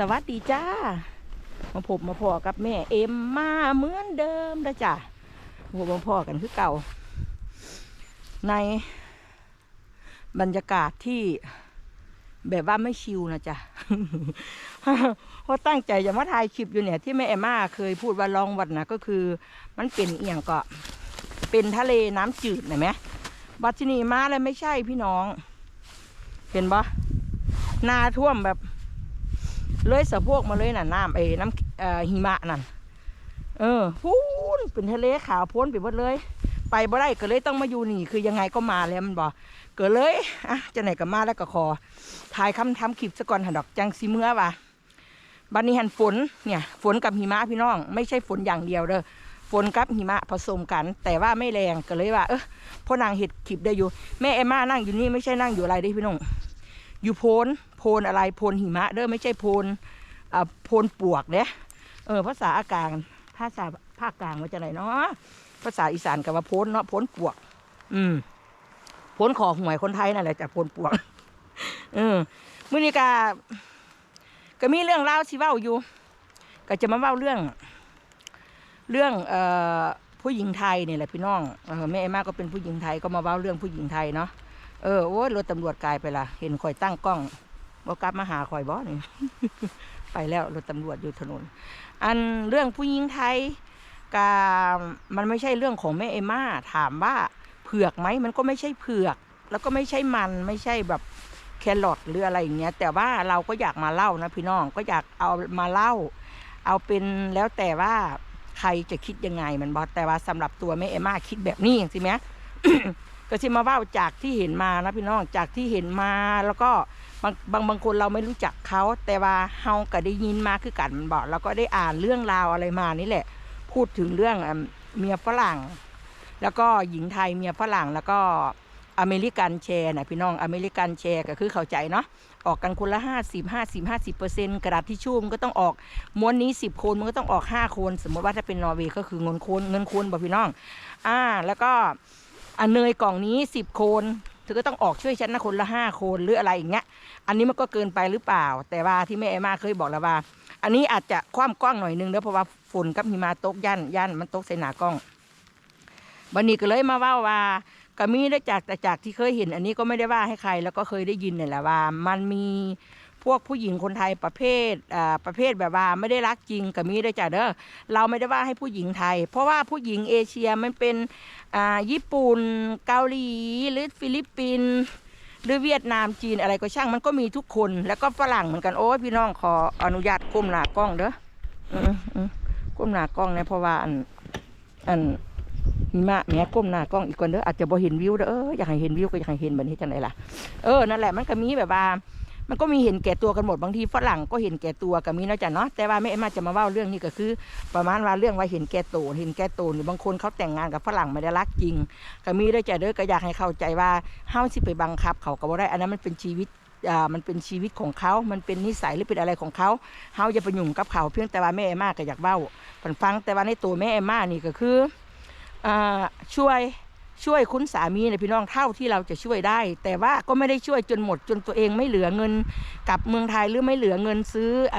สวัสดีจ้า มาพบมาพอกับแม่เอ็มมาเหมือนเดิมนะจ้ะพบมาพอกันคือเก่า ในบรรยากาศที่แบบว่าไม่ชิวนะจ๊ะเพราะตั้งใจจะมาถ่ายคลิปอยู่เนี่ยที่แม่เอมมาเคยพูดว่าลองวัดนะก็คือ มันเป็นเอียงเก็เป็นทะเลน้ำจืดเห็นไหมบัดที่นี่มาแล้วไม่ใช่พี่น้อง เห็นปะนาท่วมแบบ เลยสะโพกมาเลยน่ะน้ำเอ้น้ำหิมะนั่นเออพูนเป็นทะเลขาวพ้นไปหมดเลย ไปบ่ได้ก็เลยต้องมาอยู่นี่คือยังไงก็มาแล้วมันบอกเกิดเลยอะจะไหนก็มาแล้วก็ขอถ่ายคำทำคลิปซะก่อนหันดอกจังสีเมื่อว่ะบันนี้หันฝนเนี่ยฝนกับหิมะพี่น้อง ไม่ใช่ฝนอย่างเดียวเด้อฝนกับหิมะผสมกัน แต่ว่าไม่แรงก็เลยว่าเออพ่อนางเห็ดคลิปได้อยู่ แม่เอมม่านั่งอยู่นี่ไม่ใช่นั่งอยู่อะไรได้พี่น้อง อยู่โพนโพนอะไรโพนหิมะเด้อไม่ใช่โพนอ่าโพนปวกเด้เออภาษาอากลางภาษาภาคกลางว่าจะไหนเนาะภาษาอีสานกับว่าโพนเนาะโพนปวก อืมโพนขอหวยคนไทยนั่นแหละจากโพนปวกเออมื้อนี้กาก็มีเรื่องเล่าวสิเว้าอยู่ ก็จะมาเว้าเรื่อง เรื่องเอ่อผู้หญิงไทยนี่แหละพี่น้องเออแม่เอมมาก็เป็นผู้หญิงไทยก็มาเว้าเรื่องผู้หญิงไทยเนาะ เออโอ้ยรถตำรวจกลายไปละเห็นข่อยตั้งกล้องบ่กลับมาหาข่อยบ่นี่ ไปแล้วรถตำรวจอยู่ถนน อันเรื่องผู้หญิงไทยกามันไม่ใช่เรื่องของแม่เอม่าถามว่าเผือกไหมมันก็ไม่ใช่เผือก แล้วก็ไม่ใช่มันไม่ใช่แบบแครอทหรืออะไรอย่างเงี้ย แต่ว่าเราก็อยากมาเล่านะพี่น้องก็อยากเอามาเล่า เอาเป็นแล้วแต่ว่าใครจะคิดยังไงมันบอกแต่ว่าสำหรับตัวแม่เอม่าคิดแบบนี้ใช่ไหม ก็สิมาว่าจากที่เห็นมานะพี่น้องจากที่เห็นมาแล้วก็บางบางบางคนเราไม่รู้จักเขา แต่ว่าเฮาก็ได้ยินมาคือกันบอกแล้วก็ได้อ่านเรื่องราวอะไรมานี่แหละ พูดถึงเรื่องเมียฝรั่ง แล้วก็หญิงไทยเมียฝรั่งแล้วก็อเมริกันแชร์นะพี่น้องอเมริกันแชร์ก็คือเข้าใจเนาะออกกันคนละห้าสิบห้าสิบห้าสิบเปอร์เซ็นต์กระดาษทิชชู่มันก็ต้องออกม้วนนี้สิบคนมันก็ต้องออกห้าคน สมมติว่าถ้าเป็นนอร์เวย์ก็คือเงินคนเงินคนบ่พี่น้อง อ่า แล้วก็ อันเนยกล่องนี้สิบคนเธอก็ต้องออกช่วยฉันนะคนละห้าคนหรืออะไรอย่างเงี้ย อันนี้มันก็เกินไปหรือเปล่า แต่ว่าที่แม่เอมาเคยบอกแล้วว่า อันนี้อาจจะคว่ำกล้องหน่อยนึงเด้อเพราะว่าฝนกับหิมะตกยันยันมันตกใส่หนากล้องบันนี้ก็เลยมาว่าว่าก็มีได้จากแต่จากที่เคยเห็น อันนี้ก็ไม่ได้ว่าให้ใครแล้วก็เคยได้ยินเนี่ยแหละว่า มันมี พวกผู้หญิงคนไทยประเภทประเภทแบบว่าไม่ได้รักจริงก็มีได้จากเด้อเราไม่ได้ว่าให้ผู้หญิงไทย เพราะว่าผู้หญิงเอเชียมันเป็นญี่ปุ่นเกาหลีหรือฟิลิปปินส์หรือเวียดนามจีนอะไรก็ช่างมันก็มีทุกคน แล้วก็ฝรั่งเหมือนกันโอ้พี่น้องขออนุญาตก้มหน้ากล้องเด้อก้มหน้ากล้องเนี่ยเพราะว่าอันอันหิมะแม่ก้มหน้ากล้องอีกคนเด้ออาจจะบ่เห็นวิวเด้ออออยากให้เห็นวิวก็อยากให้เห็นแบบนี้จังไหนล่ะเออนั่นแหละมันก็มีแบบว่า มันก็มีเห็นแก่ตัวกันหมดบางทีฝรั่งก็เห็นแก่ตัวก็มีนาะจ้ะเนาะแต่ว่าแม่เอ็มมาจะมาเล่าเรื่องนี้ก็คือ ประมาณว่าเรื่องว่าเห็นแก่ตัวเห็นแก่ตัวหรือบางคนเขาแต่งงานกับฝรั่งไม่ได้รักจริงก็มีได้จ้ะเด้อก็อยากให้เข้าใจว่าเฮาสิไปบังคับ เขาก็บ่ได้อันนั้นมันเป็นชีวิตอ่ามันเป็นชีวิตของเขา มันเป็นนิสัยหรือเป็นอะไรของเขา เฮาอย่าไปยุ่งกับเขา เพียงแต่ว่าแม่เอ็มมาก็อยากเว้าฝันฟังแต่ว่าในตัวแม่เอ็มมานี่ก็คืออ่าช่วย ช่วยคุณสามีในพี่น้องเท่าที่เราจะช่วยได้ แต่ว่าก็ไม่ได้ช่วยจนหมดจนตัวเองไม่เหลือเงินกลับเมืองไทยหรือไม่เหลือเงินซื้ออ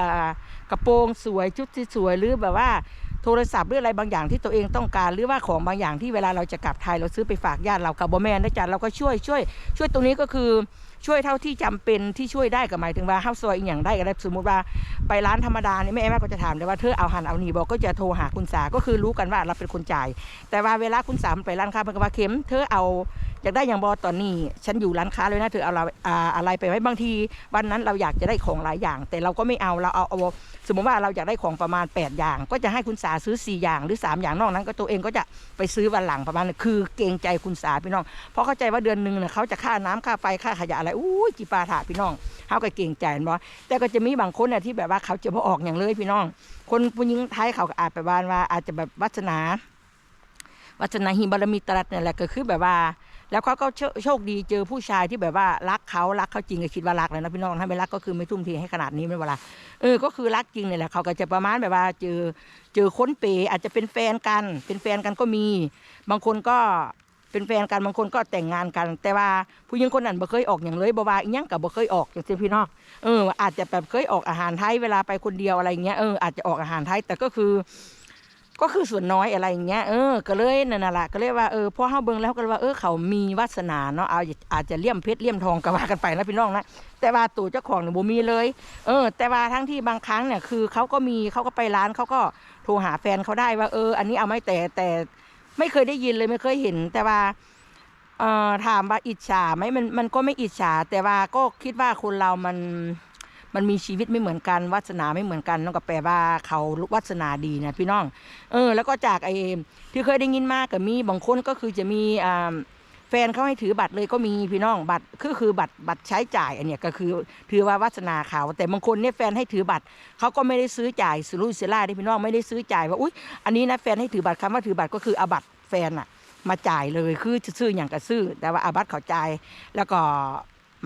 กระโปรงสวยชุดที่สวยหรือแบบว่าโทรศัพท์หรืออะไรบางอย่างที่ตัวเองต้องการหรือว่าของบางอย่างที่เวลาเราจะกลับไทยเราซื้อไปฝากญาติเรากับบอแมนนะจ๊ะเราก็ช่วยช่วย ช่วยตรงนี้ก็คือ ช่วยเท่าที่จำเป็นที่ช่วยได้ก็หมายถึงว่าเฮาซอยอีกอย่างได้ก็ได้สมมติว่าไปร้านธรรมดาเนี่ยแม่แม่ก็จะถามเลยว่าเธอเอาหันเอานีบอกก็จะโทรหาคุณสาก็คือรู้กันว่าเราเป็นคนจ่าย แต่ว่าเวลาคุณสามไปร้านค้ามันก็ว่าเข็มเธอเอาอยากได้อย่างบอตอนนี้ ฉันอยู่ร้านค้าเลยนะเธอเอาอะไรอ่าอะไรไปไว้บางที วันนั้นเราอยากจะได้ของหลายอย่าง แต่เราก็ไม่เอาเราเอาเอาสมมติว่าเราอยากได้ของประมาณ 8 อย่าง ก็จะให้คุณสาซื้อ 4 อย่างหรือ 3 อย่างนอกนั้น ก็ตัวเองก็จะไปซื้อวันหลังประมาณนั้คือเกรงใจคุณสาพี่น้อง เพราะเข้าใจว่าเดือนหนึ่งเนี่ยเขาจะค่าน้ำค่าไฟค่าขยะอะไรอู้จีปาถาพี่น้องเขาก็เกรงใจเนาะแต่ก็จะมีบางคนน่ะที่แบบว่าเขาจะบ่ออกอย่างเลยพี่น้อง คนผู้หญิงไทยเขาอาจไปบ้านว่าอาจจะแบบวัฒนาวัฒนาหิบารมีตรัสเนี่ยแหละก็คือแบบว่า แล้วเขาก็โชคดีเจอผู้ชายที่แบบว่ารักเขารักเขาจริงก็คิดว่ารักเลยนะพี่น้องถ้าไม่รักก็คือไม่ทุ่มเทให้ขนาดนี้ไม่เวลาเออก็คือรักจริงเนี่ยแหละเขาก็จะประมาณแบบว่าเจอเจอค้นเปอาจจะเป็นแฟนกัน เป็นแฟนกันก็มี บางคนก็เป็นแฟนกันบางคนก็แต่งงานกัน แต่ว่าผู้หญิงคนนั้นบ่เคยออกอย่างเลยบ่ว่าอีหยังก็บ่เคยออกจังซี่นพี่น้องเอออาจจะแบบเคยออกอาหารไทยเวลาไปคนเดียวอะไรเงี้ยเอออาจจะออกอาหารไทยแต่ก็คือ ก็คือส่วนน้อยอะไรอย่างเงี้ยเออก็เลยนั่นแหละก็เลยว่าเออพอเฮาเบิ่งแล้วก็เลยว่าเออเขามีวาสนาเนาะเอาอาจจะเลี่ยมเพชรเลี่ยมทองก็ว่ากันไปนะพี่น้องนะแต่ว่าตู่เจ้าของเนี่ยบ่มีเลย เออ แต่ว่าทั้งที่บางครั้งเนี่ยคือเขาก็มีเขาก็ไปร้านเขาก็โทรหาแฟนเขาได้ว่าเออ อันนี้เอาไหม่แต่แต่ไม่เคยได้ยินเลยไม่เคยเห็น แต่ว่าเอ่อถามว่าอิจฉาไหมมันมันก็ไม่อิจฉา แต่ว่าก็คิดว่าคนเรามัน มันมีชีวิตไม่เหมือนกันวาสนาไม่เหมือนกันนั่นก็แปลว่าเขาวาสนาดีนะพี่น้อง เออ แล้วก็จากไอ้ที่เคยได้ยินมากกับมีบางคนก็คือจะมีอ่าแฟนเขาให้ถือบัตรเลยก็มีพี่น้องบัตรคือคือบัตรบัตรใช้จ่ายอันเนี้ยก็คือถือว่าวาสนาเขาแต่บางคนเนี่ยแฟนให้ถือบัตรเขาก็ไม่ได้ซื้อจ่ายสุรุ่ยสุร่ายที่พี่น้องไม่ได้ซื้อจ่ายว่าอุ้ยอันนี้นะแฟนให้ถือบัตรคำว่าถือบัตรก็คือเอาบัตรแฟนอะมาจ่ายเลยคือซื้ออย่างก็ซื้อแต่ว่าเอาบัตรเขาจ่ายแล้วก็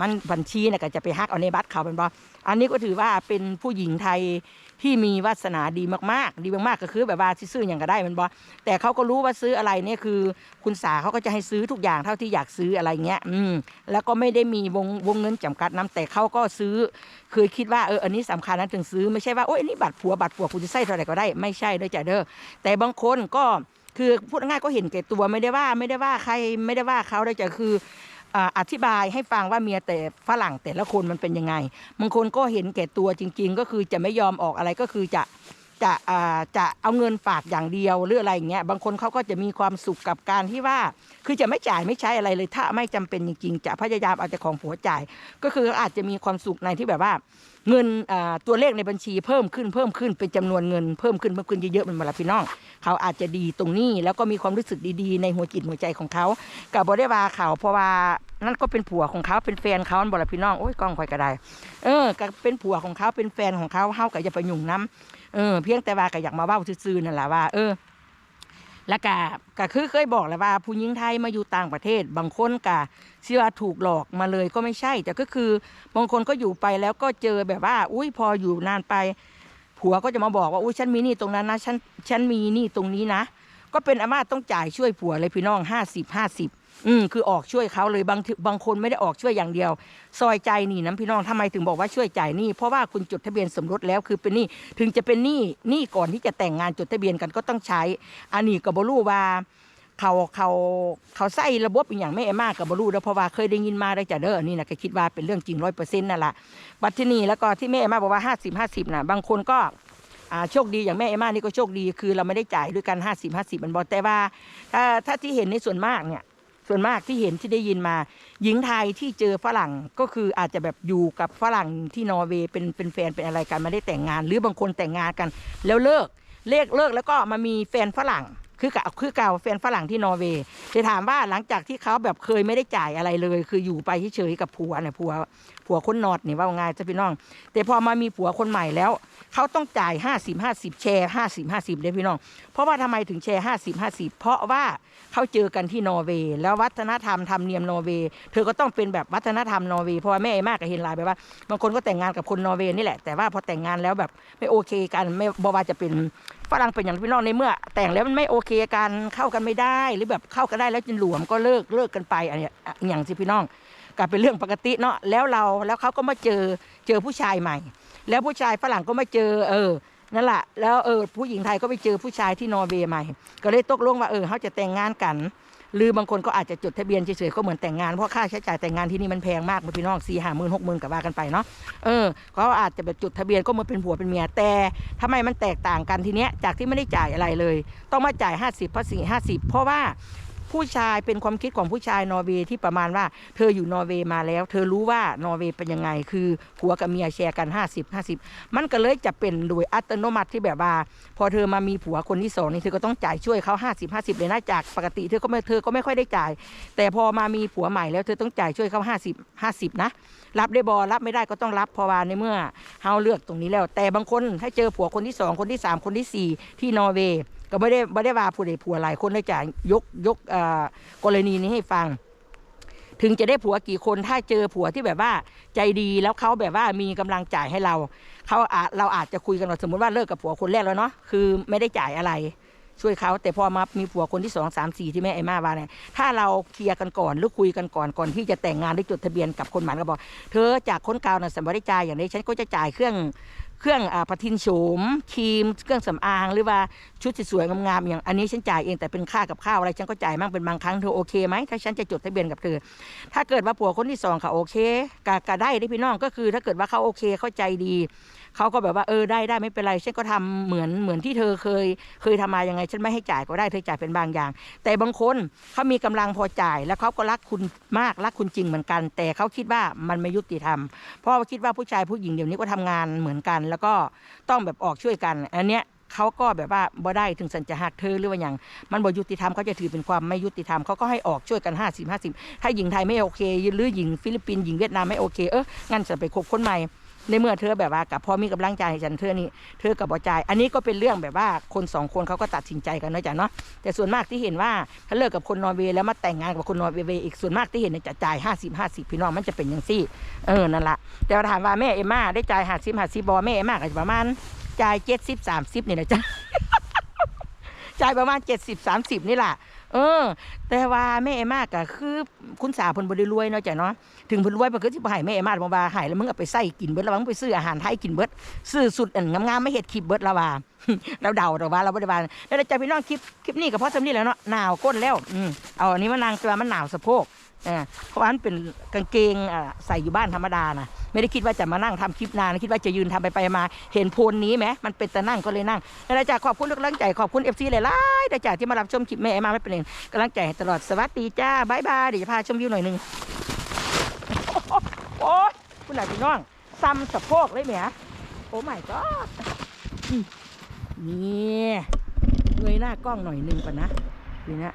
มันบัญชีเนี่ยก็จะไปฮักเอาในบัตรเขาเป็นบออันนี้ก็ถือว่าเป็นผู้หญิงไทยที่มีวาสนาดีมากๆ ดีมากๆก็คือแบบว่าซื้ออย่างก็ได้มันบอแต่เขาก็รู้ว่าซื้ออะไรเนี่ยคือ คุณสาเขาก็จะให้ซื้อทุกอย่างเท่าที่อยากซื้ออะไรเงี้ยอืมแล้วก็ไม่ได้มีวงวงเงินจำกัดน้ำแต่เขาก็ซื้อเคยคิดว่าเอออันนี้สำคัญนะถึงซื้อไม่ใช่ว่าโอ้ยอันนี้บัตรผัวบัตรผัวคุณจะใส่เท่าไหร่ก็ได้ไม่ใช่เด้อจ้ะเด้อแต่บางคนก็คือพูดง่ายก็เห็นแก่ตัวไม่ได้ว่าไม่ได้ว่าใครไม่ได้ว่าเขาด้จ้ะคือ อธิบายให้ฟังว่าเมียแต่ฝรั่งแต่ละคนมันเป็นยังไงบางคนก็เห็นแก่ตัวจริง ๆ ก็คือจะไม่ยอมออกอะไรก็คือจะจะจะเอาเงินฝากอย่างเดียวหรืออะไรอย่างเงี้ยบางคนเขาก็จะมีความสุขกับการที่ว่า คือจะไม่จ่ายไม่ใช้อะไรเลย ถ้าไม่จำเป็นจริงๆ จะพยายามเอาแต่ของผัวจ่าย ก็คืออาจจะมีความสุขในที่แบบว่า เงินตัวเลขในบัญชีเพิ่มขึ้นเพิ่มขึ้นเป็นจำนวนเงินเพิ่มขึ้นเพิ่มขึ้นเยอะๆมันมาละพี่น้อง เขาอาจจะดีตรงนี้แล้วก็มีความรู้สึกดีๆ ในหัวจิตหัวใจของเขากับบได้ว่าเขาเพราะว่า นั่นก็เป็นผัวของเขาเป็นแฟนเขาบอกละพี่น้องโอ้ยกล้องคอยก็ได้ เออก็เป็นผัวของเขาเป็นแฟนของเขาเฮาก็อย่าไปยุ่งน้ำเออเพียงแต่ว่าก็อยากมาเว้าซื่อๆนั่นแหละว่า เออ แล้วก็ก็คือเคยบอกแล้วว่า ผู้หญิงไทยมาอยู่ต่างประเทศ บางคนก็เชื่อว่าถูกหลอกมาเลยก็ไม่ใช่ แต่ก็คือบางคนก็อยู่ไปแล้วก็เจอแบบว่า อุ้ยพออยู่นานไป ผัวก็จะมาบอกว่าอุ้ยฉันมีนี่ตรงนั้นนะฉันฉันมีนี่ตรงนี้นะก็เป็นอาม่าต้องจ่ายช่วยผัวเลยพี่น้องห้าสิบห้าสิบ อืมคือออกช่วยเขาเลยบางทีบางคนไม่ได้ออกช่วยอย่างเดียว ซอยใจหนี่น้ำพี่น้องทำไมถึงบอกว่าช่วยจ่ายหนี้เพราะว่าคุณจดทะเบียนสมรสแล้วคือเป็นหนี้ถึงจะเป็นหนี้หนี้ก่อนที่จะแต่งงานจดทะเบียนกันก็ต้องใช้อันนี้ก็บบรูว่า เขาเขาเขาใส่ระบบอหย่างไม่เอมากกับบรูแล้วเพราะว่าเคยได้ยินมาได้จากเด้อนี่นะก็คิดว่าเป็นเรื่องจริงร้อยเปอร์เซ็นต์นั่นแหละบัดที่นี่แล้วก็ที่แม่เอมาบอกว่าห้าสิบห้าสิบนะบางคนก็อ่าโชคดีอย่างแม่เอมานี่ก็โชคดีคือเราไม่ได้จ่ายด้วยกันห้าสิบห้าสิบมันบอกแต่ว่าถ้าถ้าที่เห็นในส่วนมากเนี่ย ส่วนมากที่เห็นที่ได้ยินมา หญิงไทยที่เจอฝรั่งก็คืออาจจะแบบอยู่กับฝรั่งที่นอร์เวย์เป็นเป็นแฟนเป็นอะไรกันไม่ได้แต่งงาน หรือบางคนแต่งงานกัน แล้วเลิกเลิกเลิกแล้วก็มามีแฟนฝรั่ง คือกับคือเก่าแฟนฝรั่งที่นอร์เวย์จะถามว่าหลังจากที่เขาแบบเคยไม่ได้จ่ายอะไรเลย คืออยู่ไปเฉยๆกับผัวเนี่ยผัวผัวคนนอดนี่ว่างายจะพี่น้อง แต่พอมามีผัวคนใหม่แล้ว เขาต้องจ่าย 50 50 แชร์50 50เลยพี่น้อง เพราะว่าทำไมถึงแชร์50 50 เพราะว่าเขาเจอกันที่นอร์เวย์แล้ววัฒนธรรมธรรมเนียมนอร์เวย์เธอก็ต้องเป็นแบบวัฒนธรรมนอร์เวย์เพราะว่าแม่ไอ้มากก็เห็นไลน์ไปว่าบางคนก็แต่งงานกับคนนอร์เวย์นี่แหละแต่ว่าพอแต่งงานแล้วแบบไม่โอเคกันไม่บว่าจะเป็นฝรั่งเป็นอย่างพี่น้องในเมื่อ แต่งแล้วมันไม่โอเคกันเข้ากันไม่ได้ หรือแบบเข้ากันได้แล้วจนหลวมก็เลิกเลิกกันไปอันนี้ยอย่างสิพี่น้องกลายเป็นเรื่องปกติเนาะแล้วเราแล้วเขาก็มาเจอเจอผู้ชายใหม่ แล้วผู้ชายฝรั่งก็มาเจอ เออนั่นแหละแล้วเออผู้หญิงไทยก็ไปเจอผู้ชายที่นอร์เวย์ใหม่ ก็เลยตกลงว่าเออเขาจะแต่งงานกัน หรือบางคนก็อาจจะจดทะเบียนเฉยๆก็เหมือนแต่งงานเพราะค่าใช้จ่ายแต่งงานที่นี่มันแพงมากพี่น้องสี่ห้าหมื่นหกหมื่นกับว่ากันไปเนาะเออเขาอาจจะแบบจดทะเบียนก็มาเป็นผัวเป็นเมียแต่ทำไมมันแตกต่างกันทีเนี้ยจากที่ไม่ได้จ่ายอะไรเลย ต้องมาจ่าย 50ภาษี50 เพราะว่า ผู้ชายเป็นความคิดของผู้ชายนอร์เวย์ที่ประมาณว่า เธออยู่นอร์เวย์มาแล้ว เธอรู้ว่านอร์เวย์เป็นยังไง คือผัวกับเมียแชร์กัน 50 50 มันก็เลยจะเป็นโดยอัตโนมัติที่แบบว่า พอเธอมามีผัวคนที่สองนี่เธอก็ต้องจ่ายช่วยเขา50 50เลยนะจากปกติเธอก็ไม่เธอก็ไม่ค่อยได้จ่าย แต่พอมามีผัวใหม่แล้วเธอต้องจ่ายช่วยเขา50 50 นะรับได้บอรับไม่ได้ก็ต้องรับพราะว่าในเมื่อเฮาเลือกตรงนี้แล้ว แต่บางคนถ้าเจอผัวคนที่สองคนที่สามคนที่สี่ที่นอร์เวย์ ก็ไม่ได้ไม่ได้ว่าผู้ใดผัวหลายคนเลยจ่ายยกยกกรณีนี้ให้ฟัง ถึงจะได้ผัวกี่คนถ้าเจอผัวที่แบบว่าใจดีแล้วเขาแบบว่ามีกำลังจ่ายให้เราเขาอาเราอาจจะคุยกันว่าสมมติว่าเลิกกับผัวคนแรกแล้วเนาะคือไม่ได้จ่ายอะไร ช่วยเขาแต่พอมามีผัวคนที่สองสามสี่ที่แม่ไอ้มาว่าเนี่ยถ้าเราเคลียร์กันก่อนหรือคุยกันก่อนก่อนที่จะแต่งงานหรือจดทะเบียนกับคนหมันก็บอก เธอจากคนเก่าน่ะสัมบริจายอย่างนี้ฉันก็จะจ่ายเครื่องเครื่องอ่าประทินโฉมครีม เครื่องสำอางหรือว่าชุดสวยๆงามๆอย่างอันนี้ฉันจ่ายเองแต่เป็นค่ากับข้าวอะไรฉันก็จ่ายมั่งเป็นบางครั้งเธอโอเคไหมถ้าฉันจะจดทะเบียนกับเธอ ถ้าเกิดว่าผัวคนที่สองเขาโอเคก็ได้ได้พี่น้องก็คือ ถ้าเกิดว่าเขาโอเคเข้าใจดี เขาก็แบบว่าเออได้ได้ไม่เป็นไรฉันก็ทำเหมือนเหมือนที่เธอเคย เคยทำมายังไง ฉันไม่ให้จ่ายก็ได้เธอจ่ายเป็นบางอย่าง แต่บางคนเขามีกำลังพอจ่าย แล้วเขาก็รักคุณมากรักคุณจริงเหมือนกัน แต่เขาคิดว่ามันไม่ยุติธรรมเพราะว่าคิดว่าผู้ชายผู้หญิงเดี๋ยวนี้ก็ทำงานเหมือนกัน แล้วก็ต้องแบบออกช่วยกันอันเนี้ยเขาก็แบบว่าบ่ได้ถึงสัญจะหักเธอหรือว่าอย่างมันบ่ยุติธรรมเขาจะถือเป็นความไม่ยุติธรรมเขาก็ให้ออกช่วยกัน 50 50 ถ้าหญิงไทยไม่โอเค หรือหญิงฟิลิปปินส์หญิงเวียดนามไม่โอเคเอองั้นจะไปคบคนใหม่ ในเมื่อเธอแบบว่ากับพอมีกำลังใจให้ฉันเธอนี่เธอกับบ่จ่ายอันนี้ก็เป็นเรื่องแบบว่าคนสองคนเขาก็ตัดสินใจกันเนาะจ้ะเนาะแต่ส่วนมากที่เห็นว่าถ้าเลิกกับคนนอร์เวย์แล้วมาแต่งงานกับคนนอร์เวย์อีกส่วนมากที่เห็นจะจ่ายห้าสิบห้าสิบพี่น้องมันจะเป็นอย่างซี่เออนั่นละแต่ว่าถามว่าแม่เอมม่าได้จ่ายห้าสิบห้าสิบบอแม่เอมม่าก็จะประมาณจ่ายเจ็ดสิบสามสิบนี่แหละจ้ะจ่ายประมาณเจ็ดสิบสามสิบนี่แหละ เออ แต่ว่าแม่เอมม่ากก็คือคุณสาวเพิ่นบ่ได้รวยเนาะจ้ะเนาะถึงเพิ่นรวยเพิ่นก็สิบ่ให้แม่เอมม่าบ่ว่าให้แล้วมึงเอาไปใส่กินเบิดแล้วมึงไปซื้ออาหารไทยกินเบิดซื้อสุดอันงามๆไม่เฮ็ดคลิปเบิดแล้วว่าเราเดาเราว่าเราบ่ได้ว่าแล้วจ้ะพี่น้องคลิปคลิปนี้ก็เพราะซำนี้แหล้วเนาะหนาวก้นแล้วอืมเอาอันนี้มานางตัวมันหนาวสะโพก เพราะว่ามันเป็นกางเกงใส่อยู่บ้านธรรมดานะไม่ได้คิดว่าจะมานั่งทำคลิปนานคิดว่าจะยืนทำไปไปมาเห็นโพลนี้ไหมมันเป็นแต่นั่งก็เลยนั่งแล้วจ้ะขอบคุณทุกกำลังใจขอบคุณเอฟซีหลายๆแต่จ้ะที่มารับชมคลิปแม่มาไม่เป็นไรกำลังใจตลอดสวัสดีจ้าบายบายเดี๋ยวจะพาชมวิวหน่อยนึงโอ้ยคุณหนพี่น้องซ้ำสะโพกเลยแหมโอ้ไม่ก็นี่เงยหน้ากล้องหน่อยนึงก่อนนะนี่นะ